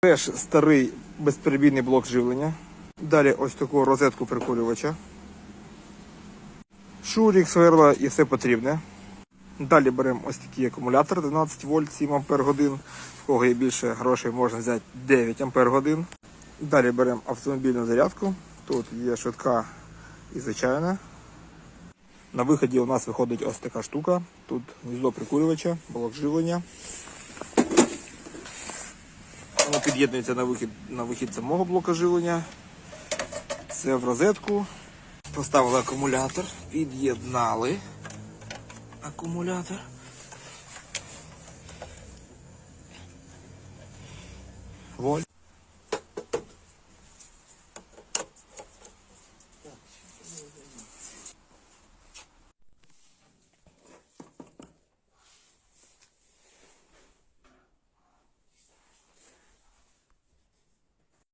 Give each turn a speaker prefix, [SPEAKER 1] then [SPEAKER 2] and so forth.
[SPEAKER 1] Теж старий безперебійний блок живлення. Далі ось таку розетку прикурювача. Шурік, сверла і все потрібне. Далі беремо ось такий акумулятор 12 вольт 7 ампер годин. В кого є більше грошей, можна взяти 9 ампер годин. Далі беремо автомобільну зарядку. Тут є швидка і звичайна. На виході у нас виходить ось така штука. Тут гніздо прикурювача, блок живлення. Воно під'єднується на вихід, на вихід самого блока живлення. Це в розетку. Поставили акумулятор, під'єднали акумулятор. Воль.